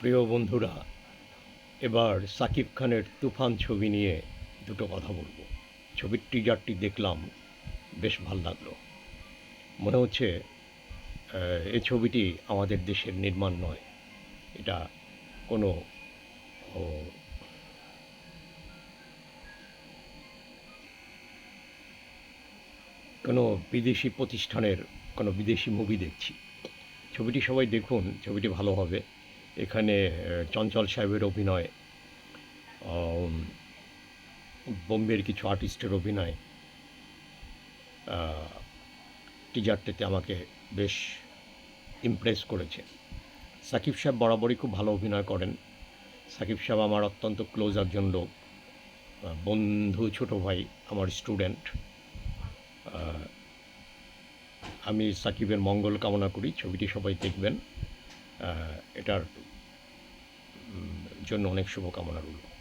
প্রিয় বন্ধুরা, এবার সাকিব খানের তুফান ছবি নিয়ে দুটো কথা বলব। ছবির টিজারটি দেখলাম, বেশ ভালো লাগল। মনে হচ্ছে এই ছবিটি আমাদের দেশের নির্মাণ নয়। এটা কোনো কোনো বিদেশি প্রতিষ্ঠানের, কোনো বিদেশি মুভি দেখছি। ছবিটি সবাই দেখুন, ছবিটি ভালো হবে। এখানে চঞ্চল সাহেবের অভিনয় বোম্বের কিছু আর্টিস্টের অভিনয় টিজারটিতে আমাকে বেশ ইমপ্রেস করেছে। সাকিব সাহেব বরাবরই খুব ভালো অভিনয় করেন। সাকিব সাহেব আমার অত্যন্ত ক্লোজ একজন লোক বন্ধু, ছোট ভাই, আমার স্টুডেন্ট আমি সাকিবের মঙ্গল কামনা করি, ছবিটি সবাই দেখবেন। এটার জন্য অনেক শুভকামনা রইল।